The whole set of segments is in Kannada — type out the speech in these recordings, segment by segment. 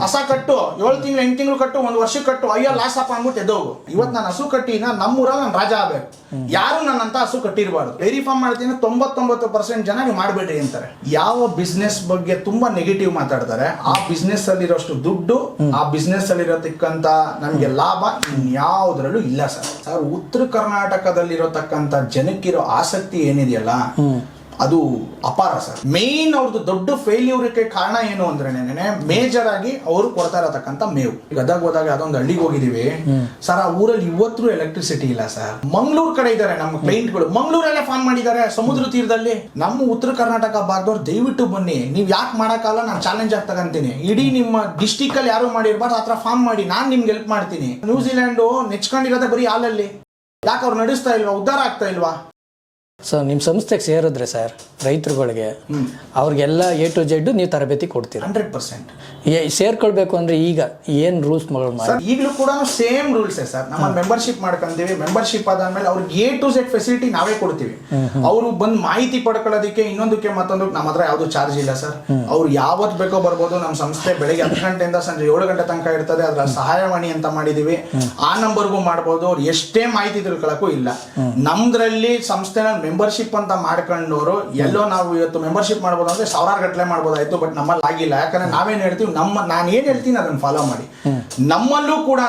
ಕಸ ಕಟ್ಟು ಏಳು ತಿಂಗಳು ಎಂಟು ತಿಂಗಳು ಕಟ್ಟು ಒಂದು ವರ್ಷ ಕಟ್ಟು ಅಯ್ಯೋ ಲಾಸ್ ಅಪ್ಪ ಅಂದ್ಬಿಟ್ಟು ಎದ್ದೋಗು ಇವತ್ತು ನಾನು ಹಸು ಕಟ್ಟಿನ ನಮ್ಮೂರಲ್ಲಿ ನಾನು ರಾಜ ಆಗ್ಬೇಕು. ಯಾರು ನನ್ನಂತ ಹಸು ಕಟ್ಟಿರಬಾರ್ದು. ಡೈರಿ ಫಾರ್ಮ್ ಮಾಡ್ತೀನಿ ತೊಂಬತ್ತೊಂಬತ್ತು ಪರ್ಸೆಂಟ್ ಜನ ನೀವು ಮಾಡಬೇಡ್ರಿ ಅಂತಾರೆ. ಯಾವ ಬಿಸ್ನೆಸ್ ಬಗ್ಗೆ ತುಂಬಾ ನೆಗೆಟಿವ್ ಮಾತಾಡ್ತಾರೆ ಆ ಬಿಸ್ನೆಸ್ ಅಲ್ಲಿರೋಷ್ಟು ದುಡ್ಡು ಆ ಬಿಸ್ನೆಸ್ ಅಲ್ಲಿರತಕ್ಕಂತ ನಮಗೆ ಲಾಭ ಇನ್ಯಾವುದ್ರಲ್ಲೂ ಇಲ್ಲ ಸರ್. ಸರ್ ಉತ್ತರ ಕರ್ನಾಟಕದಲ್ಲಿರತಕ್ಕಂತ ಜನಕ್ಕಿರೋ ಆಸಕ್ತಿ ಏನಿದೆಯಲ್ಲ ಅದು ಅಪಾರ ಸರ್. ಮೇನ್ ಅವ್ರದ್ದು ದೊಡ್ಡ ಫೇಲ್ಯೂರ್ಗೆ ಕಾರಣ ಏನು ಅಂದ್ರೆ ಮೇಜರ್ ಆಗಿ ಅವರು ಕೊಡ್ತಾ ಇರತಕ್ಕಂತ ಮೇವು. ಗದಗ ಹೋದಾಗ ಅದೊಂದು ಹಳ್ಳಿಗೆ ಹೋಗಿದೀವಿ. ಸರ್ ಆ ಊರಲ್ಲಿ ಇವತ್ತು ಎಲೆಕ್ಟ್ರಿಸಿಟಿ ಇಲ್ಲ ಸರ್. ಮಂಗಳೂರು ಕಡೆ ಇದ್ದಾರೆ ನಮ್ಮ ಕ್ಲೈಂಟ್ಗಳು ಮಂಗಳೂರಲ್ಲೇ ಫಾರ್ಮ್ ಮಾಡಿದ್ದಾರೆ ಸಮುದ್ರ ತೀರದಲ್ಲಿ. ನಮ್ಮ ಉತ್ತರ ಕರ್ನಾಟಕ ಭಾಗದವ್ರು ದಯವಿಟ್ಟು ಬನ್ನಿ. ನೀವು ಯಾಕೆ ಮಾಡೋಕ್ಕಾಗಲ್ಲ ನಾನು ಚಾಲೆಂಜ್ ಆಗಿ ತಗೊಂತೀನಿ. ಇಡೀ ನಿಮ್ಮ ಡಿಸ್ಟಿಕ್ ಅಲ್ಲಿ ಯಾರು ಮಾಡಿರ್ಬಾರ್ದು ಆ ಥರ ಫಾರ್ಮ್ ಮಾಡಿ ನಾನು ನಿಮ್ಗೆ ಹೆಲ್ಪ್ ಮಾಡ್ತೀನಿ. ನ್ಯೂಜಿಲೆಂಡ್ ನೆಚ್ಕೊಂಡಿರೋದೇ ಬರೀ ಹಾಲಲ್ಲಿ. ಯಾಕೆ ಅವ್ರು ನಡೆಸ್ತಾ ಇಲ್ವಾ? ಉದ್ಧಾರ ಆಗ್ತಾ ಇಲ್ವಾ? ಸೊ ನಿಮ್ಮ ಸಂಸ್ಥೆಗೆ ಸೇರಿದ್ರೆ ಸರ್. ರೈತರುಗಳಿಗೆ ಅವ್ರಿಗೆಲ್ಲ ಎ ಟು ಜೆಡ್ ನೀವು ತರಬೇತಿ ಕೊಡ್ತೀರಾ. Hundred percent. ಏ- ಸೇರ್ಕೊಳ್ಬೇಕು ಅಂದ್ರೆ ಈಗ ಏನು ರೂಲ್ಸ್ ಈಗಲೂ ಕೂಡ ಸೇಮ್ ರೂಲ್ಸ್ ಸರ್. ನಮ್ಮ ಮೆಂಬರ್ಶಿಪ್ ಮಾಡ್ಕೊಂತೀವಿ. ಮೆಂಬರ್ಶಿಪ್ ಆದ್ಮೇಲೆ ಅವ್ರಿಗೆ ಎ ಟು ಸೆಟ್ ಫೆಸಿಲಿಟಿ ನಾವೇ ಕೊಡ್ತೀವಿ. ಅವರು ಬಂದು ಮಾಹಿತಿ ಪಡ್ಕೊಳ್ಳೋದಕ್ಕೆ ಇನ್ನೊಂದಕ್ಕೆ ಮತ್ತೊಂದು ನಮ್ಮ ಹತ್ರ ಯಾವುದು ಚಾರ್ಜ್ ಇಲ್ಲ ಸರ್. ಅವ್ರು ಯಾವತ್ ಬೇಕೋ ಬರ್ಬೋದು. ನಮ್ಮ ಸಂಸ್ಥೆ ಬೆಳಿಗ್ಗೆ ಹತ್ತು ಗಂಟೆಯಿಂದ ಸಂಜೆ ಏಳು ಗಂಟೆ ತನಕ ಇರ್ತದೆ. ಅದರ ಸಹಾಯವಾಣಿ ಅಂತ ಮಾಡಿದೀವಿ. ಆ ನಂಬರ್ಗೂ ಮಾಡ್ಬೋದು. ಅವ್ರು ಎಷ್ಟೇ ಮಾಹಿತಿ ತಿಳ್ಕೊಳಕ್ಕೂ ಇಲ್ಲ. ನಮ್ದ್ರಲ್ಲಿ ಸಂಸ್ಥೆನ ಮೆಂಬರ್ಶಿಪ್ ಅಂತ ಮಾಡ್ಕೊಂಡವರು ಎಲ್ಲೋ ನಾವು ಇವತ್ತು ಮೆಂಬರ್ಶಿಪ್ ಮಾಡ್ಬೋದು ಅಂದ್ರೆ ಸಾವಿರಾರು ಗಟ್ಟಲೆ ಮಾಡ್ಬೋದಾಯ್ತು ಬಟ್ ನಮ್ಮಲ್ಲಿ ಆಗಿಲ್ಲ. ಯಾಕಂದ್ರೆ ನಾವೇನ್ ಹೇಳ್ತೀವಿ ನಮ್ಮ ನಾನು ಏನ್ ಹೇಳ್ತೀನಿ ಅದನ್ನ ಫಾಲೋ ಮಾಡಿ. ನಮ್ಮಲ್ಲೂ ಕೂಡ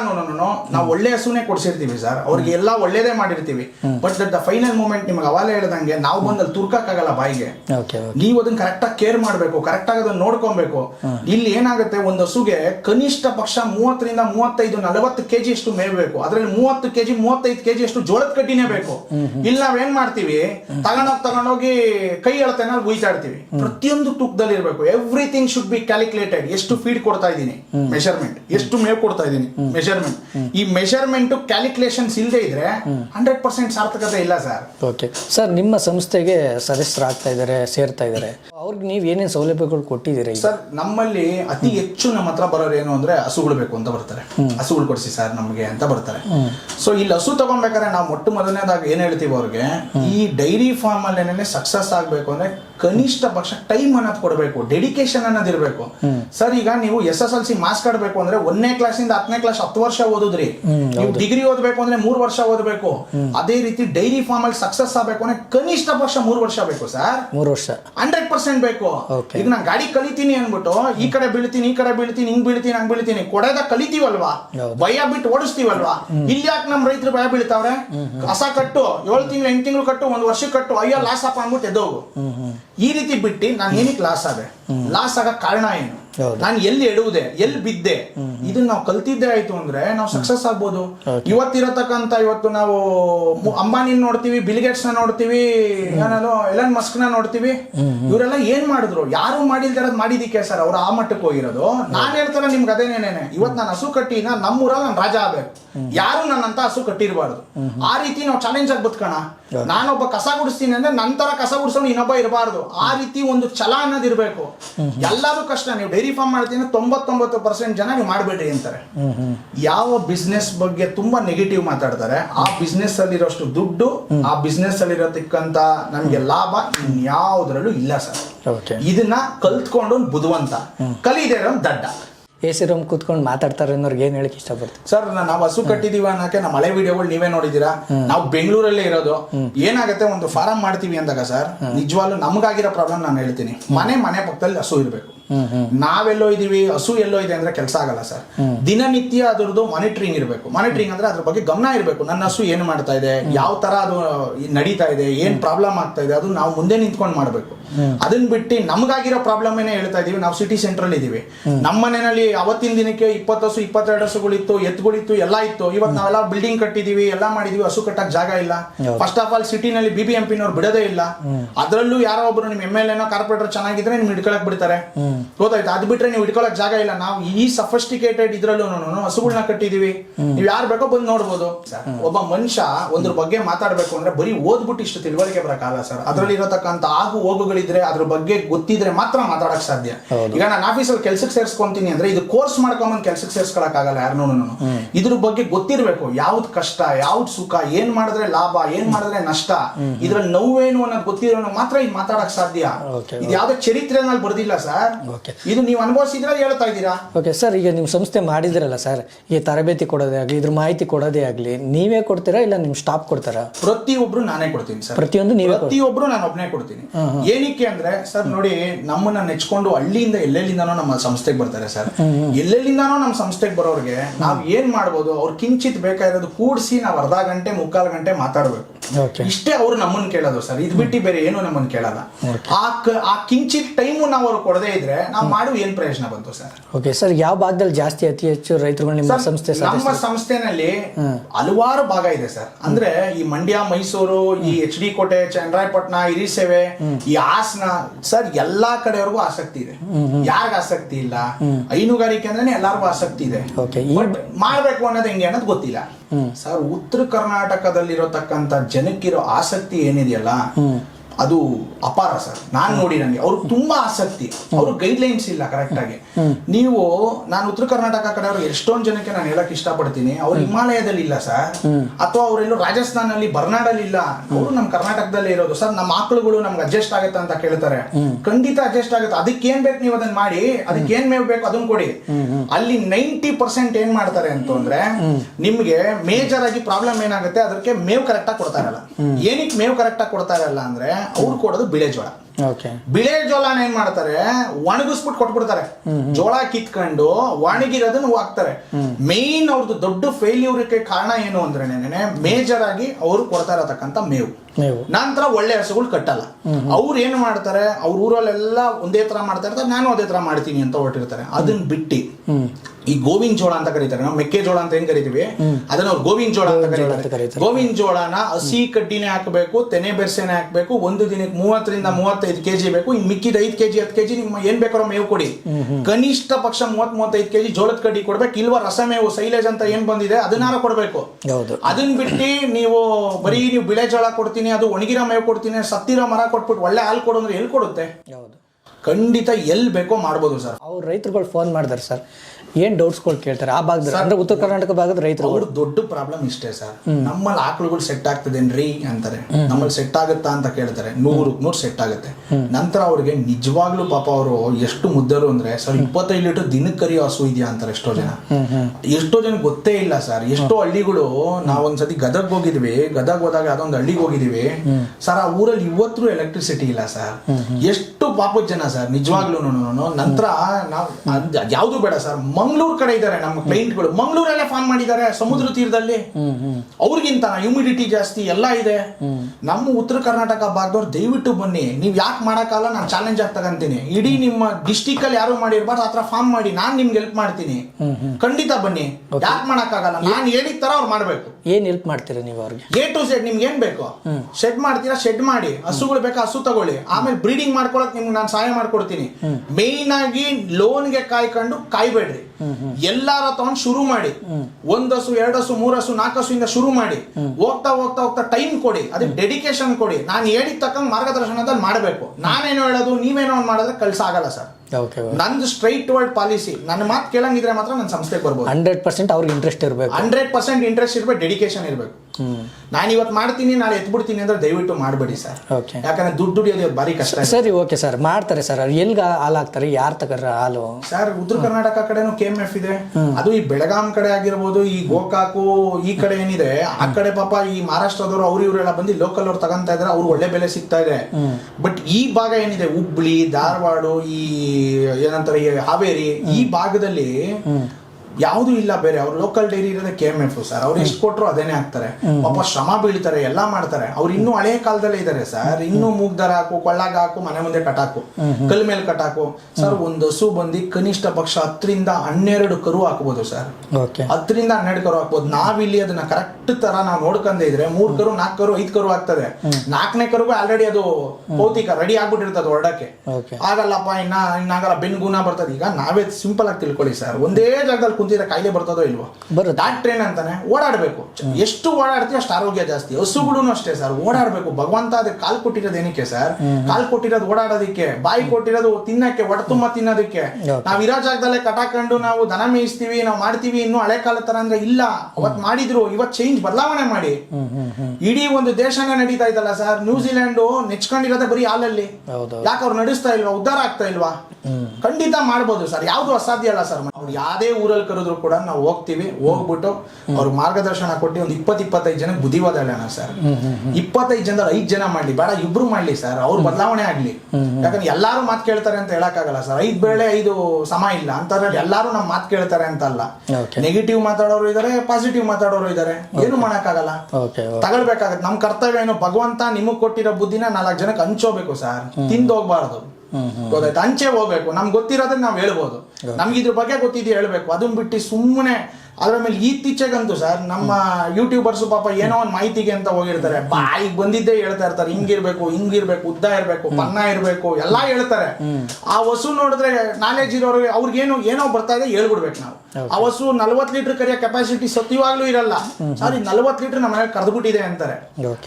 ನಾವು ಒಳ್ಳೆ ಹಸುನೇ ಕೊಡ್ಸಿರ್ತೀವಿ ಸರ್ ಅವ್ರಿಗೆ ಎಲ್ಲ ಒಳ್ಳೇದೇ ಮಾಡಿರ್ತೀವಿ. ಬಟ್ ದ ಫೈನಲ್ ಮೂಮೆಂಟ್ ನಿಮ್ಗೆ ಅವಾಲೇ ಹೇಳ್ದಂಗೆ ನಾವು ಬಂದಲ್ಲಿ ತುರ್ಕಕ್ಕಾಗಲ್ಲ ಬಾಯಿಗೆ. ನೀವು ಅದನ್ನ ಕರೆಕ್ಟಾಗಿ ಕೇರ್ ಮಾಡಬೇಕು ಕರೆಕ್ಟಾಗಿ ಅದನ್ನ ನೋಡ್ಕೊಬೇಕು. ಇಲ್ಲಿ ಏನಾಗುತ್ತೆ ಒಂದು ಹಸುಗೆ ಕನಿಷ್ಠ ಪಕ್ಷ ಮೂವತ್ತರಿಂದ ಮೂವತ್ತೈದು ನಲವತ್ತು ಕೆಜಿ ಅಷ್ಟು ಮೇಯ್ಬೇಕು. ಅದ್ರಲ್ಲಿ ಮೂವತ್ತು ಕೆಜಿ ಮೂವತ್ತೈದು ಕೆಜಿ ಅಷ್ಟು ಜೋಳದ ಕಡ್ಡಿನೇ ಬೇಕು. ಇಲ್ಲಿ ನಾವೇನ್ ಮಾಡ್ತೀವಿ ತಗೊಂಡೋಗಿ ತಗೊಂಡೋಗಿ ಕೈ ಅಳತೆನಲ್ಲಿ ಇರ್ತೀವಿ ಪ್ರತಿಯೊಂದು ತೂಕದಲ್ಲಿ ಇರಬೇಕು. ಎವ್ರಿಥಿಂಗ್ ಶುಡ್ ಬಿ ಕ್ಯಾಲ್ಕುಲೇಟೆಡ್ ಎಷ್ಟು ಫೀಡ್ ಕೊಡ್ತಾ ಇದ್ದೀನಿ? ಮೆಷರ್ಮೆಂಟ್ ಎಷ್ಟು ಮೇವ್ ಕೊಡ್ತಾ ಇದ್ದೀನಿ? ಮೆಷರ್ಮೆಂಟ್ ಈ ಮೆಷರ್ಮೆಂಟ್ ಕ್ಯಾಲ್ಕುಲೇಷನ್ಸ್ ಇಲ್ಲದೆ ಇದ್ರೆ ಹಂಡ್ರೆಡ್ ಪರ್ಸೆಂಟ್ ಸಾರ್ಥಕತೆ ಇಲ್ಲ ಸರ್ ಓಕೆ ಸರ್ ನಿಮ್ಮ ಸಂಸ್ಥೆಗೆ ಸದಸ್ಯರಾಗ್ತಾ ಇದ್ದಾರೆ ಸೇರ್ತಾ ಇದ್ದಾರೆ. ಅವ್ರಿಗೆ ನೀವು ಏನೇನು ಸೌಲಭ್ಯಗಳು ಕೊಟ್ಟಿದ್ದೀರಿ ಸರ್ ನಮ್ಮಲ್ಲಿ ಅತಿ ಹೆಚ್ಚು ನಮ್ಮ ಹತ್ರ ಬರೋರು ಏನು ಅಂದ್ರೆ ಹಸುಗಳು ಬೇಕು ಅಂತ ಬರ್ತಾರೆ. ಹಸುಗಳು ಕೊಡಿಸಿ ಸರ್ ನಮಗೆ ಅಂತ ಬರ್ತಾರೆ. ಸೊ ಇಲ್ಲಿ ಹಸು ತಗೊಬೇಕಾದ್ರೆ ನಾವು ಮೊಟ್ಟ ಮೊದಲನೇದಾಗಿ ಏನ್ ಹೇಳ್ತೀವಿ ಅವ್ರಿಗೆ ಈ ಡೈರಿ ಫಾರ್ಮ್ ಅಲ್ಲಿ ಏನೇನೆ ಸಕ್ಸಸ್ ಆಗ್ಬೇಕು ಅಂದ್ರೆ ಕನಿಷ್ಠ ಪಕ್ಷ ಟೈಮ್ ಅನ್ನೋದು ಕೊಡಬೇಕು ಡೆಡಿಕೇಶನ್ ಅನ್ನೋದು ಇರಬೇಕು. ಸರ್ ಈಗ ನೀವು S S L C marks ಕಾಡಬೇಕು ಅಂದ್ರೆ ಒಂದನೇ ಕ್ಲಾಸಿಂದ ಹತ್ತನೇ ಕ್ಲಾಸ್ ಹತ್ತು ವರ್ಷ ಓದಿದ್ರಿ. ನೀವು ಡಿಗ್ರಿ ಓದಬೇಕು ಅಂದ್ರೆ ಮೂರು ವರ್ಷ ಓದಬೇಕು. ಅದೇ ರೀತಿ ಡೈರಿ ಫಾರ್ಮ್ ಅಲ್ಲಿ ಸಕ್ಸಸ್ ಆಗಬೇಕು ಅಂದ್ರೆ ಕನಿಷ್ಠ ಪಕ್ಷ ಮೂರು ವರ್ಷ ಬೇಕು ಸರ್. ಮೂರು ವರ್ಷ. ಹಂಡ್ರೆಡ್ ಪರ್ಸೆಂಟ್ ಬೇಕು. ಈಗ ನಾನು ಗಾಡಿ ಕಲಿತೀನಿ ಅನ್ಬಿಟ್ಟು ಈ ಕಡೆ ಬೀಳ್ತೀನಿ ಈ ಕಡೆ ಬೀಳ್ತೀನಿ ಹಿಂಗ್ ಬೀಳ್ತೀನಿ ಹಂಗ್ ಬೀಳ್ತೀನಿ ಕೊಡದ ಕಲಿತೀವಲ್ವಾ. ಭಯ ಬಿಟ್ಟು ಓಡಿಸ್ತೀವಲ್ವಾ? ಇಲ್ಲಿ ಯಾಕೆ ನಮ್ ರೈತರು ಭಯ ಬೀಳ್ತಾವ್ರೆ? ಕಸ ಕಟ್ಟು ಏಳು ತಿಂಗಳು ಎಂಟು ತಿಂಗಳು ಕಟ್ಟು ಒಂದು ವರ್ಷ ಕಟ್ಟು ಅಯ್ಯೋ ಲಾಸ್ ಅಪ್ಪ ಅಂದ್ಬಿಟ್ಟು ಎದ್ದೋಗು. ಈ ರೀತಿ ಬಿಟ್ಟು ನಾನು ಏನಕ್ಕೆ ಲಾಸ್ ಆದೆ ಲಾಸ್ ಆಗೋ ಕಾರಣ ಏನು. ನಾನು ಎಲ್ಲಿ ಎಡುವುದೇ ಎಲ್ಲಿ ಬಿದ್ದೆ? ಇದನ್ನ ನಾವು ಕಲ್ತಿದ್ದೆ ಆಯ್ತು ಅಂದ್ರೆ ನಾವು ಸಕ್ಸಸ್ ಆಗ್ಬೋದು. ಇವತ್ತಿರತಕ್ಕಂತ ಇವತ್ತು ನಾವು ಅಂಬಾನಿ ನೋಡ್ತೀವಿ ಬಿಲ್ಗೇಟ್ಸ್ನ ನೋಡ್ತೀವಿ ಏನೋ ಎಲನ್ ಮಸ್ಕ್ನ ನೋಡ್ತೀವಿ ಇವರೆಲ್ಲ ಏನ್ ಮಾಡಿದ್ರು? ಯಾರು ಮಾಡಿಲ್ದಿರೋದ್ ಮಾಡಿದಿಕ್ಕೆ ಸರ್ ಅವ್ರು ಆ ಮಟ್ಟಕ್ಕೆ ಹೋಗಿರೋದು. ನಾನ್ ಹೇಳ್ತಾರ ನಿಮ್ಗೆ ಅದೇನೇನೇನೆ ಇವತ್ ನಾನು ಹಸು ಕಟ್ಟಿನ ನಮ್ಮೂರಲ್ಲಿ ನಾನು ರಾಜ ಆಗ್ಬೇಕು. ಯಾರು ನನ್ನಂತ ಹಸು ಕಟ್ಟಿರಬಾರ್ದು. ಆ ರೀತಿ ನಾವು ಚಾಲೆಂಜ್ ಆಗಿ ಬದುಕೋಣ ನಾನೊಬ್ಬ ಕಸ ಗುಡಿಸ್ತೀನಿ ಅಂದ್ರೆ ನಂತರ ಕಸ ಗುಡಿಸೋನು ಇನ್ನೊಬ್ಬ ಇರಬಾರ್ದು. ಆ ರೀತಿ ಒಂದು ಛಲ ಅನ್ನೋದಿರ್ಬೇಕು ಎಲ್ಲಾರು ಕಷ್ಟ ನೀವು ಡೈರಿ ಫಾರ್ಮ್ ಮಾಡ್ತೀನಿ ತೊಂಬತ್ತೊಂಬತ್ತು ಪರ್ಸೆಂಟ್ ಜನ ನೀವು ಮಾಡಬೇಡ್ರಿ ಅಂತಾರೆ. ಯಾವ ಬಿಸ್ನೆಸ್ ಬಗ್ಗೆ ತುಂಬಾ ನೆಗೆಟಿವ್ ಮಾತಾಡ್ತಾರೆ ಆ ಬಿಸ್ನೆಸ್ ಅಲ್ಲಿರೋಷ್ಟು ದುಡ್ಡು ಆ ಬಿಸ್ನೆಸ್ ಅಲ್ಲಿರತಕ್ಕಂತ ನಮಗೆ ಲಾಭ ಇನ್ಯಾವುದ್ರಲ್ಲೂ ಇಲ್ಲ ಸರ್. ಇದನ್ನ ಕಲ್ತ್ಕೊಂಡು ಬುದ್ಧವಂತ. ಕಲಿದೆ ದಡ್ಡ. ಎ ಸಿ ರೂಮ್ ಕೂತ್ಕೊಂಡು ಮಾತಾಡ್ತಾರೆ ಅನ್ನೋರ್ಗೆ ಏನು ಹೇಳಕ್ ಇಷ್ಟಪಡ್ತೀವಿ ಸರ್ ನಾವು ಹಸು ಕಟ್ಟಿದೀವಿ ಅನ್ನೋಕೆ ನಮ್ಮ ಹಳೆ ವಿಡಿಯೋಗಳು ನೀವೇ ನೋಡಿದೀರಾ ನಾವು ಬೆಂಗಳೂರಲ್ಲೇ ಇರೋದು. ಏನಾಗುತ್ತೆ ಒಂದು ಫಾರಂ ಮಾಡ್ತೀವಿ ಅಂದಾಗ ಸರ್ ನಿಜವಾಗ್ಲೂ ನಮಗಾಗಿರೋ ಪ್ರಾಬ್ಲಮ್ ನಾನು ಹೇಳ್ತೀನಿ. ಮನೆ ಮನೆ ಪಕ್ಕದಲ್ಲಿ ಹಸು ಇರಬೇಕು. ನಾವೆಲ್ಲೋ ಇದೀವಿ ಹಸು ಎಲ್ಲೋ ಇದೆ ಅಂದ್ರೆ ಕೆಲಸ ಆಗಲ್ಲ ಸರ್. ದಿನನಿತ್ಯ ಅದ್ರದ್ದು ಮಾನಿಟರಿಂಗ್ ಇರಬೇಕು. ಮಾನಿಟರಿಂಗ್ ಅಂದ್ರೆ ಅದ್ರ ಬಗ್ಗೆ ಗಮನ ಇರಬೇಕು. ನನ್ನ ಹಸು ಏನ್ ಮಾಡ್ತಾ ಇದೆ ಯಾವ ತರ ಅದು ನಡೀತಾ ಇದೆ ಏನ್ ಪ್ರಾಬ್ಲಮ್ ಆಗ್ತಾ ಇದೆ ಅದು ನಾವು ಮುಂದೆ ನಿಂತ್ಕೊಂಡು ಮಾಡ್ಬೇಕು. ಅದನ್ನ ಬಿಟ್ಟು ನಮಗಾಗಿರೋ ಪ್ರಾಬ್ಲಮ್ ಏನೇ ಹೇಳ್ತಾ ಇದೀವಿ ನಾವು ಸಿಟಿ ಸೆಂಟ್ರಲ್ ಇದೀವಿ ನಮ್ಮ ಮನೆಯಲ್ಲಿ ಅವತ್ತಿನ ದಿನಕ್ಕೆ ಇಪ್ಪತ್ತು ಹಸು ಇಪ್ಪತ್ತೆರಡು ಹಸುಗಳಿತ್ತು ಎತ್ತುಗಳಿತ್ತು ಎಲ್ಲ ಇತ್ತು. ಇವತ್ತು ನಾವೆಲ್ಲ ಬಿಲ್ಡಿಂಗ್ ಕಟ್ಟಿದೀವಿ ಎಲ್ಲ ಮಾಡಿದೀವಿ ಹಸು ಕಟ್ಟಕ್ ಜಾಗ ಇಲ್ಲ. ಫಸ್ಟ್ ಆಫ್ ಆಲ್ ಸಿಟಿನಲ್ಲಿ ಬಿ ಬಿ ಎಂ ಪಿನವ್ರು ಬಿಡೋದೇ ಇಲ್ಲ. ಅದರಲ್ಲೂ ಯಾರೋ ಒಬ್ರು ನಿಮ್ ಎಂ ಎಲ್ ಎನೋ ಕಾರ್ಪೊರೇಟರ್ ಚೆನ್ನಾಗಿದ್ರೆ ನಿಮ್ ಹಿಡ್ಕೊಳಕ್ ಬಿಡ್ತಾರೆ. ಗೊತ್ತಾಯ್ತು ಅದ್ ಬಿಟ್ರೆ ನೀವು ಇಟ್ಕೊಳಕ್ ಜಾಗ ಇಲ್ಲ. ನಾವು ಈ ಸಫಿಸ್ಟಿಕೇಟೆಡ್ ಇದ್ರಲ್ಲೂ ಹಸುಗಳನ್ನ ಕಟ್ಟಿದೀವಿ. ನೀವು ಯಾರು ಬೇಕೋ ಬಂದು ನೋಡ್ಬೋದು. ಒಬ್ಬ ಮನುಷ್ಯ ಒಂದ್ರ ಬಗ್ಗೆ ಮಾತಾಡ್ಬೇಕು ಅಂದ್ರೆ ಬರೀ ಓದ್ಬಿಟ್ಟು ಇಷ್ಟು ತಿಳುವಳಿಕೆ ಬರಕ್ಕಾಗಲ್ಲ ಸರ್. ಅದ್ರಲ್ಲಿ ಇರತಕ್ಕಂತ ಆಗು ಹೋಗುಗಳಿದ್ರೆ ಅದ್ರ ಬಗ್ಗೆ ಗೊತ್ತಿದ್ರೆ ಮಾತ್ರ ಮಾತಾಡಕ್ ಸಾಧ್ಯ. ಈಗ ನಾನು ಆಫೀಸಲ್ಲಿ ಕೆಲ್ಸಕ್ಕೆ ಸೇರ್ಸ್ಕೊಂತೀನಿ ಅಂದ್ರೆ ಇದು ಕೋರ್ಸ್ ಮಾಡ್ಕೊಂಬಂದ್ ಕೆಲ್ಸಕ್ಕೆ ಸೇರ್ಸ್ಕೊಳಕ್ ಆಗಲ್ಲ ಯಾರನ್ನೂ ಇದ್ರ ಬಗ್ಗೆ ಗೊತ್ತಿರ್ಬೇಕು. ಯಾವ್ದು ಕಷ್ಟ ಯಾವ್ದು ಸುಖ ಏನ್ ಮಾಡಿದ್ರೆ ಲಾಭ ಏನ್ ಮಾಡಿದ್ರೆ ನಷ್ಟ ಇದ್ರಲ್ಲಿ ನೋವೇನು ಅನ್ನೋದು ಗೊತ್ತಿರೋನು ಮಾತ್ರ ಇದು ಮಾತಾಡಕ್ ಸಾಧ್ಯ. ಇದು ಯಾವ್ದೋ ಚರಿತ್ರೆನಲ್ಲಿ ಬರ್ದಿಲ್ಲ ಸರ್. ಓಕೆ. ಇದು ನೀವು ಅನುಭವಿಸಿದ್ರೆ ಹೇಳ್ತಾ ಇದ್ದೀರಾ? ಓಕೆ ಸರ್ ಈಗ ನಿಮ್ಮ ಸಂಸ್ಥೆ ಮಾಡಿದ್ರಲ್ಲ ಸರ್ ಈ ತರಬೇತಿ ಕೊಡೋದೇ ಆಗಲಿ ಇದ್ರ ಮಾಹಿತಿ ಕೊಡೋದೇ ಆಗಲಿ ನೀವೇ ಕೊಡ್ತೀರಾ ಇಲ್ಲ ನಿಮ್ಮ ಸ್ಟಾಫ್ ಕೊಡ್ತಾರಾ? ಪ್ರತಿಯೊಬ್ರು ನಾನೇ ಕೊಡ್ತೀನಿ ಸರ್. ಪ್ರತಿಯೊಂದು ನೀವೇ ಪ್ರತಿಯೊಬ್ರು ನಾನು ಒಬ್ಬನೇ ಕೊಡ್ತೀನಿ. ಏನಕ್ಕೆ ಅಂದ್ರೆ ಸರ್ ನೋಡಿ ನಮ್ಮನ್ನ ನೆಚ್ಕೊಂಡು ಹಳ್ಳಿಯಿಂದ ಎಲ್ಲೆಲ್ಲಿಂದನೋ ನಮ್ಮ ಸಂಸ್ಥೆಗೆ ಬರ್ತಾರೆ ಸರ್. ಎಲ್ಲೆಲ್ಲಿಂದನೋ ನಮ್ಮ ಸಂಸ್ಥೆಗೆ ಬರೋರಿಗೆ ನಾವ್ ಏನ್ ಮಾಡ್ಬೋದು ಅವ್ರು ಕಿಂಚಿತ್ ಬೇಕಾಗಿರೋದು ಕೂಡಿಸಿ ನಾವ್ ಅರ್ಧ ಗಂಟೆ ಮುಕ್ಕಾಲು ಗಂಟೆ ಮಾತಾಡ್ಬೇಕು. ಇಷ್ಟೇ ಅವ್ರು ನಮ್ಮನ್ನ ಕೇಳೋದು ಸರ್. ಇದು ಬಿಟ್ಟು ಬೇರೆ ಏನು ನಮ್ಮನ್ನ ಕೇಳಲ್ಲ. ಆ ಆ ಕಿಂಚಿತ್ ಟೈಮು ನಾವು ಅವ್ರು ಕೊಡದೇ ಇದ್ರೆ ನಾವು ಮಾಡುವ ಏನ್ ಪ್ರಯೋಜನ ಬಂತು ಸರ್? ಓಕೆ ಸರ್ ಯಾವ ಭಾಗದಲ್ಲಿ ಜಾಸ್ತಿ ಅತಿ ಹೆಚ್ಚು ರೈತರುಗಳು ನಿಮ್ಮ ಸಂಸ್ಥೆ ಸರ್ ನಮ್ಮ ಸಂಸ್ಥೆನಲ್ಲಿ ಹಲವಾರು ಭಾಗ ಇದೆ ಸರ್. ಅಂದ್ರೆ ಈ ಮಂಡ್ಯ ಮೈಸೂರು ಈ ಎಚ್ ಡಿ ಕೋಟೆ ಚಂದ್ರಾಯಪಟ್ಟಣ ಹಿರಿಸೇವೆ ಈ ಹಾಸನ ಸರ್ ಎಲ್ಲಾ ಕಡೆವರೆಗೂ ಆಸಕ್ತಿ ಇದೆ. ಯಾರಿಗ ಆಸಕ್ತಿ ಇಲ್ಲ? ಹೈನುಗಾರಿಕೆ ಅಂದ್ರೆ ಎಲ್ಲಾರ್ಗು ಆಸಕ್ತಿ ಇದೆ. ಮಾಡ್ಬೇಕು ಅನ್ನೋದು ಹೆಂಗೆ ಅನ್ನೋದು ಗೊತ್ತಿಲ್ಲ. ಸರ್ ಉತ್ತರ ಕರ್ನಾಟಕದಲ್ಲಿರತಕ್ಕಂತ ಜನಕ್ಕಿರೋ ಆಸಕ್ತಿ ಏನಿದೆಯಲ್ಲ ಅದು ಅಪಾರ ಸರ್. ನಾನು ನೋಡಿ ನನಗೆ ಅವ್ರಿಗೆ ತುಂಬಾ ಆಸಕ್ತಿ. ಅವ್ರ ಗೈಡ್ಲೈನ್ಸ್ ಇಲ್ಲ ಕರೆಕ್ಟ್ ಆಗಿ. ನೀವು ನಾನು ಉತ್ತರ ಕರ್ನಾಟಕ ಕಡೆ ಅವ್ರಿಗೆ ಎಷ್ಟೊಂದ್ ಜನಕ್ಕೆ ನಾನು ಹೇಳಕ್ ಇಷ್ಟಪಡ್ತೀನಿ. ಅವ್ರು ಹಿಮಾಲಯದಲ್ಲಿ ಇಲ್ಲ ಸರ್. ಅಥವಾ ರಾಜಸ್ಥಾನ ಅಲ್ಲಿ ಬರ್ನಾಡಲ್ಲಿ ಇಲ್ಲ. ಅವರು ನಮ್ಮ ಕರ್ನಾಟಕದಲ್ಲೇ ಇರೋದು. ಸರ್ ನಮ್ಮ ಮಕ್ಕಳುಗಳು ನಮ್ಗೆ ಅಡ್ಜಸ್ಟ್ ಆಗುತ್ತೆ ಅಂತ ಕೇಳ್ತಾರೆ. ಖಂಡಿತ ಅಡ್ಜಸ್ಟ್ ಆಗುತ್ತೆ. ಅದಕ್ಕೆ ಏನ್ ಬೇಕು ನೀವು ಅದನ್ನ ಮಾಡಿ. ಅದಕ್ಕೆ ಏನ್ ಮೇವ್ ಬೇಕು ಅದನ್ನ ಕೊಡಿ. ಅಲ್ಲಿ ನೈಂಟಿ ಪರ್ಸೆಂಟ್ ಏನ್ ಮಾಡ್ತಾರೆ ಅಂತಂದ್ರೆ ನಿಮ್ಗೆ ಮೇಜರ್ ಆಗಿ ಪ್ರಾಬ್ಲಮ್ ಏನಾಗುತ್ತೆ? ಅದಕ್ಕೆ ಮೇವ್ ಕರೆಕ್ಟ್ ಆಗಿ ಕೊಡ್ತಾ ಇರಲ್ಲ. ಏನಕ್ಕೆ ಮೇವ್ ಕರೆಕ್ಟ್ ಆಗಿ ಕೊಡ್ತಾ ಇರಲ್ಲ ಅಂದ್ರೆ ಅವ್ರು ಕೊಡೋದು ಬಿಳೆ ಜೋಳ. ಬಿಳೆ ಜೋಳನ ಏನ್ ಮಾಡ್ತಾರೆ? ಒಣಗಿಸ್ಬಿಟ್ಟು ಕೊಟ್ಬಿಡ್ತಾರೆ. ಜೋಳ ಕಿತ್ಕೊಂಡು ಒಣಗಿರೋದನ್ನ ಹಾಕ್ತಾರೆ. ಮೇನ್ ಅವ್ರದ್ದು ದೊಡ್ಡ ಫೇಲ್ಯೂರ್ಗೆ ಕಾರಣ ಏನು ಅಂದ್ರೆ ಮೇಜರ್ ಆಗಿ ಅವ್ರು ಕೊಡ್ತಾ ಇರತಕ್ಕಂತ ಮೇವು. ನಂತರ ಒಳ್ಳೆ ಹಸುಗಳು ಕಟ್ಟಲ್ಲ. ಅವ್ರು ಏನ್ ಮಾಡ್ತಾರೆ? ಅವ್ರ ಊರಲ್ಲೆಲ್ಲ ಒಂದೇ ತರ ಮಾಡ್ತಾ ಇರ್ತಾರೆ ನಾನು ಅದೇ ತರ ಮಾಡ್ತೀನಿ ಅಂತ ಹೊರಟಿರ್ತಾರೆ. ಅದನ್ನ ಬಿಟ್ಟು. ಈ ಗೋವಿನ ಜೋಳ ಅಂತ ಕರೀತಾರೆ. ನಾವು ಮೆಕ್ಕೆಜೋಳ ಅಂತ ಏನ್ ಕರಿತೀವಿ? ಅದನ್ನ ಅವ್ರು ಗೋವಿನ ಜೋಳ ಅಂತ ಕರೀತಾರೆ. ಗೋವಿಂದ ಗೋವಿನ ಜೋಳನ ಹಸಿ ಕಡ್ಡಿನೇ ಹಾಕಬೇಕು ತೆನೆ ಬೆರ್ಸೆನೆ ಹಾಕಬೇಕು ಒಂದು ದಿನಕ್ಕೆ ಮೂವತ್ತರಿಂದ ಮೂವತ್ತೈದು ಕೆಜಿ ಬೇಕು. ಇನ್ ಮಿಕ್ಕಿದ ಐದು ಕೆಜಿ ಹತ್ತು ಕೆಜಿ ನಿಮ್ಮ ಏನ್ ಬೇಕಾರೋ ಮೇವು ಕೊಡಿ. ಕನಿಷ್ಠ ಪಕ್ಷ ಮೂವತ್ ಮೂವತ್ತೈದು ಕೆಜಿ ಜೋಳದ ಕಡ್ಡಿ ಕೊಡ್ಬೇಕು. ಇಲ್ವಾ ರಸಮೇವು ಸೈಲೇಜ್ ಅಂತ ಏನ್ ಬಂದಿದೆ ಅದನ್ನಾರ ಕೊಡ್ಬೇಕು. ಹೌದು. ಅದನ್ನ ಬಿಟ್ಟು ನೀವು ಬರೀ ನೀವು ಬಿಳೆ ಜೋಳ ಕೊಡ್ತೀನಿ ಅದು ಒಣಗಿರೋ ಮೇವು ಕೊಡ್ತೀನಿ ಸತ್ತಿರೋ ಮರ ಕೊಟ್ಬಿಟ್ಟು ಒಳ್ಳೆ ಹಾಲು ಕೊಡು ಅಂದ್ರೆ ಎಲ್ಲಿ ಕೊಡುತ್ತೆ? ಹೌದು. ಖಂಡಿತ ಎಲ್ಲಿ ಬೇಕೋ ಮಾಡ್ಬೋದು ಸರ್. ಅವ್ರು ರೈತರುಗಳು ಫೋನ್ ಮಾಡಿದಾರೆ ಸರ್. ಏನ್ ಡೌಟ್ಸ್ಗಳು ಕೇಳ್ತಾರೆ? ಆ ಭಾಗದ ಅಂದ್ರೆ ಉತ್ತರ ಕರ್ನಾಟಕ ಭಾಗದ ರೈತರು ಅವ್ರ ದೊಡ್ಡ ಪ್ರಾಬ್ಲಮ್ ಇಷ್ಟೇ ಸರ್. ನಮ್ಮಲ್ಲಿ ಆಕಳುಗಳು ಸೆಟ್ ಆಗ್ತದೇನ್ರಿ ಅಂತಾರೆ. ನಮ್ಮಲ್ಲಿ ಸೆಟ್ ಆಗುತ್ತಾ ಅಂತ ಕೇಳ್ತಾರೆ. ನೂರು ನೂರು ಸೆಟ್ ಆಗುತ್ತೆ. ನಂತರ ಅವ್ರಿಗೆ ನಿಜವಾಗ್ಲೂ ಪಾಪ ಅವರು ಎಷ್ಟು ಮುದ್ದರು ಅಂದ್ರೆ ಸರ್ ಇಪ್ಪತ್ತೈದು ಲೀಟರ್ ದಿನಕ್ಕೆ ಕರಿಯೋ ಹಸು ಇದೆಯಾ? ಅಂತಾರೆ ಎಷ್ಟೋ ಜನ. ಎಷ್ಟೋ ಜನ ಗೊತ್ತೇ ಇಲ್ಲ ಸರ್. ಎಷ್ಟೋ ಹಳ್ಳಿಗಳು ನಾವೊಂದ್ಸತಿ ಗದಗ್ ಹೋಗಿದ್ವಿ. ಗದಗ್ ಹೋದಾಗ ಯಾವ್ದೊಂದು ಹಳ್ಳಿಗೆ ಹೋಗಿದೀವಿ. ಸರ್ ಆ ಊರಲ್ಲಿ ಇವತ್ತು ಎಲೆಕ್ಟ್ರಿಸಿಟಿ ಇಲ್ಲ ಸರ್. ಎಷ್ಟು ಪಾಪದ ಜನ ಸರ್. ನಿಜವಾಗ್ಲೂ ನಂತರ ನಾವು ಯಾವ್ದು ಬೇಡ ಸರ್ ಮಂಗ್ಳೂರ್ ಕಡೆ ಇದ್ದಾರೆ ನಮ್ಮ ಕ್ಲೈಂಟ್ಗಳು ಮಂಗ್ಳೂರಲ್ಲೇ ಫಾರ್ಮ್ ಮಾಡಿದ್ದಾರೆ ಸಮುದ್ರ ತೀರದಲ್ಲಿ. ಅವ್ರಿಗಿಂತ ಹ್ಯೂಮಿಡಿಟಿ ಜಾಸ್ತಿ ಎಲ್ಲ ಇದೆ. ನಮ್ಮ ಉತ್ತರ ಕರ್ನಾಟಕ ಭಾಗದವ್ರು ದಯವಿಟ್ಟು ಬನ್ನಿ. ನೀವ್ ಯಾಕೆ ಮಾಡಕ್ಕಾಗಲ್ಲ ನಾನು ಚಾಲೆಂಜ್ ಆಗಿ ತಗಂತೀನಿ. ಇಡೀ ನಿಮ್ಮ ಡಿಸ್ಟಿಕ್ ಅಲ್ಲಿ ಯಾರು ಮಾಡಿರ್ಬಾರ್ದು ಆತರ ಫಾರ್ಮ್ ಮಾಡಿ ನಾನ್ ನಿಮ್ಗೆ ಹೆಲ್ಪ್ ಮಾಡ್ತೀನಿ. ಖಂಡಿತ ಬನ್ನಿ. ಯಾಕೆ ಮಾಡಕ್ಕಾಗಲ್ಲ? ನಾನು ಹೇಳಿದ ತರ ಅವ್ರು ಮಾಡ್ಬೇಕು. ಏನ್ ಹೆಲ್ಪ್ ಮಾಡ್ತೀರಾ ನೀವು ಅವ್ರಿಗೆ? ಎ ಟು ಝೆಡ್ ನಿಮ್ಗೆ ಏನ್ ಬೇಕು? ಶೆಡ್ ಮಾಡ್ತೀರಾ ಶೆಡ್ ಮಾಡಿ. ಹಸುಗಳು ಬೇಕಾ ಹಸು ತಗೊಳ್ಳಿ. ಆಮೇಲೆ ಬ್ರೀಡಿಂಗ್ ಮಾಡ್ಕೊಳಕ್ ನಿಮ್ಗೆ ನಾನು ಸಹಾಯ ಮಾಡ್ಕೊಡ್ತೀನಿ. ಮೇನ್ ಆಗಿ ಲೋನ್ಗೆ ಕಾಯ್ಕೊಂಡು ಕಾಯ್ಬೇಡ್ರಿ. ಎಲ್ಲಾರ ತಗೊಂಡ್ ಶುರು ಮಾಡಿ. ಒಂದಸು ಎರಡಸು ಮೂರಸು ನಾಲ್ಕಸು ಹಸುವಿಂದ ಶುರು ಮಾಡಿ. ಹೋಗ್ತಾ ಹೋಗ್ತಾ ಹೋಗ್ತಾ ಟೈಮ್ ಕೊಡಿ. ಅದಕ್ಕೆ ಡೆಡಿಕೇಶನ್ ಕೊಡಿ. ನಾನು ಹೇಳಿದ ತಕ್ಕಂಗೆ ಮಾರ್ಗದರ್ಶನದಲ್ಲಿ ಮಾಡಬೇಕು. ನಾನೇನೋ ಹೇಳೋದು ನೀವೇನೋ ಒಂದ್ ಮಾಡಿದ್ರೆ ಕಳ್ಸಾಗಲ್ಲ ಆಗಲ್ಲ ಸರ್ ನಂದು ಸ್ಟ್ರೈಟ್ ವರ್ಡ್ ಪಾಲಿಸಿ ನನ್ನ ಮಾತು ಕೇಳಂಗಿದ್ರೆ ಮಾತ್ರ ನನ್ನ ಸಂಸ್ಥೆ ಬರ್ಬೋದು ಹಂಡ್ರೆಡ್ ಪರ್ಸೆಂಟ್ ಅವ್ರಿಗೆ ಇಂಟ್ರೆಸ್ಟ್ ಇರಬೇಕು. ಹಂಡ್ರೆಡ್ ಪರ್ಸೆಂಟ್ ಇಂಟ್ರೆಸ್ಟ್ ಇರಬೇಕು ಡೆಡಿಕೇಶನ್ ಇರಬೇಕು. ನಾನು ಇವತ್ತು ಮಾಡ್ತೀನಿ ನಾಳೆ ಎತ್ಬಿಡ್ತೀನಿ ಅಂದ್ರೆ ದಯವಿಟ್ಟು ಮಾಡಬೇಡಿ ಸರ್. ಓಕೆ ಯಾಕಂದ್ರೆ ದುಡ್ಡು ದುಡಿಯೋದು ಬಾರಿ ಕಷ್ಟ. ಸರಿ ಓಕೆ ಸರ್ ಮಾಡ್ತಾರೆ ಸರ್ ಎಲ್ಗ ಹಾಲು ಹಾಕ್ತಾರೆ ಯಾರು ತಗರ ಹಾಲು? ಸರ್ ಉತ್ತರ ಕರ್ನಾಟಕ ಕಡೆನೂ ಕೆ ಎಂ ಎಫ್ ಇದೆ. ಅದು ಈ ಬೆಳಗಾಂ ಕಡೆ ಆಗಿರ್ಬೋದು ಈ ಗೋಕಾಕು ಈ ಕಡೆ ಏನಿದೆ ಆ ಕಡೆ ಪಾಪ ಈ ಮಹಾರಾಷ್ಟ್ರದವರು ಅವ್ರು ಇವರೆಲ್ಲ ಬಂದು ಲೋಕಲ್ ಅವ್ರು ತಗೊಂತ ಇದ್ರೆ ಅವ್ರು ಒಳ್ಳೆ ಬೆಲೆ ಸಿಗ್ತಾ ಇದೆ. ಬಟ್ ಈ ಭಾಗ ಏನಿದೆ ಹುಬ್ಳಿ ಧಾರವಾಡ ಈ ಏನಂತಾರೆ ಹಾವೇರಿ ಈ ಭಾಗದಲ್ಲಿ ಯಾವುದು ಇಲ್ಲ ಬೇರೆ. ಅವ್ರು ಲೋಕಲ್ ಡೈರಿ ಇರೋದೇ ಕೆ ಎಂ ಎಫ್ ಸರ್. ಅವ್ರು ಎಷ್ಟು ಕೊಟ್ಟರು ಅದೇನೆ ಹಾಕ್ತಾರೆ. ಪಾಪ ಶ್ರಮ ಬೀಳ್ತಾರೆ ಎಲ್ಲ ಮಾಡ್ತಾರೆ. ಅವ್ರು ಇನ್ನೂ ಹಳೆ ಕಾಲದಲ್ಲೇ ಇದ್ದಾರೆ ಸರ್. ಇನ್ನೂ ಮೂಗ್ದಾರ ಹಾಕು ಕೊಳ್ಳಾಗ ಹಾಕು ಮನೆ ಮುಂದೆ ಕಟಾಕು ಕಲ್ ಮೇಲೆ ಕಟಾಕು ಸರ್ ಒಂದು ಹಸು ಬಂದು ಕನಿಷ್ಠ ಪಕ್ಷ ಹತ್ತರಿಂದ ಹನ್ನೆರಡು ಕರು ಹಾಕ್ಬೋದು ಸರ್. ಹತ್ತರಿಂದ ಹನ್ನೆರಡು ಕರು ಹಾಕ್ಬೋದು. ನಾವಿಲ್ಲಿ ಅದನ್ನ ಕರೆಕ್ಟ್ ತರ ನಾವು ನೋಡ್ಕೊಂಡೇ ಇದ್ರೆ ಮೂರ್ ಕರು ನಾಲ್ಕು ಕರು ಐದ್ ಕರು ಆಗ್ತದೆ. ನಾಲ್ಕನೇ ಕರು ಆಲ್ರೆಡಿ ಅದು ಭೌತಿಕ ರೆಡಿ ಆಗ್ಬಿಟ್ಟಿರ್ತದೆ ಹೊರಡಕ್ಕೆ ಆಗಲ್ಲಪ್ಪ ಇನ್ನ ಇನ್ನಾಗಲ್ಲ ಬೆನ್ ಗುಣ ಬರ್ತದೆ. ಈಗ ನಾವೇ ಸಿಂಪಲ್ ಆಗಿ ತಿಳ್ಕೊಳ್ಳಿ ಸರ್. ಒಂದೇ ಜಾಗದಲ್ಲಿ ಕುಂತಿದ್ರೆ ಕಾಯಿಲೆ ಬರ್ತದೋ ಇಲ್ವೋ? ದಾಟ್ ಟ್ರೈನ್ ಅಂತಾನೆ ಓಡಾಡಬೇಕು. ಎಷ್ಟು ಓಡಾಡ್ತೀವಿ ಅಷ್ಟು ಆರೋಗ್ಯ ಜಾಸ್ತಿ. ಹಸುಗಳು ಅಷ್ಟೇ ಸರ್ ಓಡಾಡಬೇಕು. ಭಗವಂತ ಅದಕ್ಕೆ ಕಾಲ್ ಕೊಟ್ಟಿರೋದು ಏನಕ್ಕೆ ಸರ್ ಕಾಲ್ ಕೊಟ್ಟಿರೋದು ಓಡಾಡೋದಕ್ಕೆ ಬಾಯಿ ಕೊಟ್ಟಿರೋದು ತಿನ್ನಕ್ಕೆ ಹೊಟ್ಟೆ ತುಂಬ ತಿನ್ನೋದಕ್ಕೆ. ನಾವ್ ಇರೋ ಜಾಗದಲ್ಲೇ ಕಟಾಕೊಂಡು ನಾವು ದನ ಮೇಯಿಸ್ತೀವಿ ನಾವು ಮಾಡ್ತೀವಿ ಇನ್ನು ಹಳೆ ಕಾಲ ತರ ಅಂದ್ರೆ ಇಲ್ಲ. ಅವತ್ ಮಾಡಿದ್ರು ಇವತ್ ಚೇಂಜ್ ಬದಲಾವಣೆ ಮಾಡಿ. ಇಡೀ ಒಂದು ದೇಶನ ನಡೀತಾ ಇದಲ್ಲ ಸರ್ ನ್ಯೂಜಿಲೆಂಡ್ ನೆಚ್ಕೊಂಡಿರೋದೇ ಬರೀ ಹಾಲಲ್ಲಿ. ಯಾಕೆ ಅವ್ರು ನಡೆಸ್ತಾ ಇಲ್ವಾ? ಉದ್ಧಾರ ಆಗ್ತಾ ಇಲ್ವಾ? ಖಂಡಿತ ಮಾಡ್ಬೋದು ಸರ್ ಯಾವ್ದು ಅಸಾಧ್ಯ ಅಲ್ಲ ಸರ್ ಅವ್ರು ಯಾವ್ದೇ ಊರಲ್ಲಿ ಕರೆದ್ರು ಕೂಡ ನಾವು ಹೋಗ್ತೀವಿ. ಹೋಗ್ಬಿಟ್ಟು ಅವ್ರ ಮಾರ್ಗದರ್ಶನ ಕೊಟ್ಟು ಒಂದು ಇಪ್ಪತ್ ಇಪ್ಪತ್ತೈದು ಜನಕ್ಕೆ ಬುದ್ಧಿವಾದ ಹೇಳೋಣ ಸರ್. ಇಪ್ಪತ್ತೈದು ಜನದಲ್ಲಿ ಐದು ಜನ ಮಾಡ್ಲಿ. ಬೇಡ ಇಬ್ರು ಮಾಡ್ಲಿ ಸರ್. ಅವ್ರ ಬದಲಾವಣೆ ಆಗ್ಲಿ. ಯಾಕಂದ್ರೆ ಎಲ್ಲಾರು ಮಾತು ಕೇಳ್ತಾರೆ ಅಂತ ಹೇಳಕ್ಕಾಗಲ್ಲ ಸರ್. ಐದು ಬೇಳೆ ಐದು ಸಮ ಇಲ್ಲ. ಅಂತಂದ್ರೆ ಎಲ್ಲಾರು ನಮ್ಮ ಮಾತು ಕೇಳ್ತಾರೆ ಅಂತ ಅಲ್ಲ ಓಕೆ ನೆಗೆಟಿವ್ ಮಾತಾಡೋರು ಇದಾರೆ ಪಾಸಿಟಿವ್ ಮಾತಾಡೋರು ಇದ್ದಾರೆ ಏನು ಮಾಡಕ್ಕಾಗಲ್ಲ. ತಗೊಳ್ಬೇಕಾಗತ್ತೆ. ನಮ್ ಕರ್ತವ್ಯ ಏನು? ಭಗವಂತ ನಿಮಗ್ ಕೊಟ್ಟಿರೋ ಬುದ್ಧಿನ ನಾಲ್ಕು ಜನಕ್ಕೆ ಹಂಚೋಬೇಕು ಸರ್. ತಿಂದು ಹೋಗ್ಬಾರ್ದು. ಗೊತ್ತಾಯ್ತು? ಅಂಚೆ ಹೋಗ್ಬೇಕು. ನಮ್ಗೆ ಗೊತ್ತಿರೋದನ್ನ ನಾವು ಹೇಳ್ಬೋದು. ನಮ್ಗೆ ಇದ್ರ ಬಗ್ಗೆ ಗೊತ್ತಿದ್ದು ಹೇಳ್ಬೇಕು. ಅದನ್ನ ಬಿಟ್ಟು ಸುಮ್ಮನೆ ಅದ್ರ ಮೇಲೆ ಇತ್ತೀಚೆಗಂತೂ ಸರ್ ನಮ್ಮ ಯೂಟ್ಯೂಬರ್ಸ್ ಪಾಪ ಏನೋ ಒಂದು ಮಾಹಿತಿಗೆ ಅಂತ ಹೋಗಿರ್ತಾರೆ. ಬಾಯಿಗೆ ಬಂದಿದ್ದೇ ಹೇಳ್ತಾ ಇರ್ತಾರೆ ಹಿಂಗಿರ್ಬೇಕು ಹಿಂಗಿರ್ಬೇಕು ಉದ್ದ ಇರ್ಬೇಕು ಪನ್ನ ಇರ್ಬೇಕು ಎಲ್ಲಾ ಹೇಳ್ತಾರೆ. ಆ ವಸು ನೋಡಿದ್ರೆ ನಾಲೆಜ್ ಇರೋರಿಗೆ ಅವ್ರಿಗೇನು ಏನೋ ಬರ್ತಾ ಇದೆ ಹೇಳ್ಬಿಡ್ಬೇಕು ನಾವು. ಆ ವಸು ನಲ್ವತ್ ಲೀಟರ್ ಕರಿಯೋ ಕೆಪಾಸಿಟಿ ಸತ್ಯವಾಗ್ಲೂ ಇರಲ್ಲ. ಸರ್ ನಲ್ವತ್ ಲೀಟರ್ ನಮ್ಮ ಮನೆಗೆ ಕರೆದ್ಬಿಟ್ಟಿದೆ ಅಂತಾರೆ.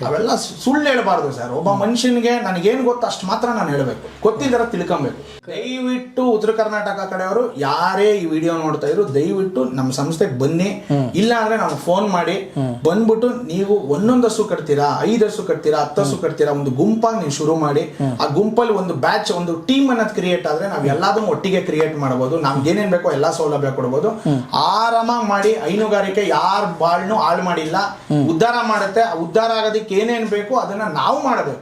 ಅವೆಲ್ಲ ಸುಳ್ಳು ಹೇಳ್ಬಾರ್ದು ಸರ್. ಒಬ್ಬ ಮನುಷ್ಯನಿಗೆ ನನಗೇನು ಗೊತ್ತು ಅಷ್ಟು ಮಾತ್ರ ನಾನು ಹೇಳ್ಬೇಕು. ಗೊತ್ತಿದ್ದರ ತಿಳ್ಕೊಬೇಕು. ದಯವಿಟ್ಟು ಉತ್ತರ ಕರ್ನಾಟಕ ಕಡೆಯವರು ಯಾರೇ ಈ ವಿಡಿಯೋ ನೋಡ್ತಾ ಇದ್ರು ದಯವಿಟ್ಟು ನಮ್ಮ ಸಂಸ್ಥೆಗೆ ಬನ್ನಿ. ಇಲ್ಲ ಅಂದ್ರೆ ನಾವು ಫೋನ್ ಮಾಡಿ ಬಂದ್ಬಿಟ್ಟು ನೀವು ಒಂದೊಂದು ಹಸು ಕಟ್ತೀರಾ ಐದು ಹಸು ಕಟ್ತೀರಾ ಹತ್ತು ಹಸು ಕಟ್ತೀರಾ ಒಂದು ಗುಂಪಾಗಿ ನೀವು ಶುರು ಮಾಡಿ ಆ ಗುಂಪಲ್ಲಿ ಒಂದು ಬ್ಯಾಚ್ ಒಂದು ಟೀಮ್ ಅನ್ನೋದು ಕ್ರಿಯೇಟ್ ಆದ್ರೆ ನಾವು ಎಲ್ಲದನ್ನು ಒಟ್ಟಿಗೆ ಕ್ರಿಯೇಟ್ ಮಾಡಬಹುದು ನಮ್ಗೆ ಏನೇನ್ ಬೇಕೋ ಎಲ್ಲಾ ಸೌಲಭ್ಯ ಕೊಡಬಹುದು ಆರಾಮಾಗಿ ಮಾಡಿ ಹೈನುಗಾರಿಕೆ ಯಾರ ಬಾಳ್ನು ಹಾಳು ಮಾಡಿಲ್ಲ. ಉದ್ಧಾರ ಮಾಡುತ್ತೆ. ಉದ್ಧಾರ ಆಗೋದಕ್ಕೆ ಏನೇನ್ ಬೇಕು ಅದನ್ನ ನಾವು ಮಾಡಬೇಕು.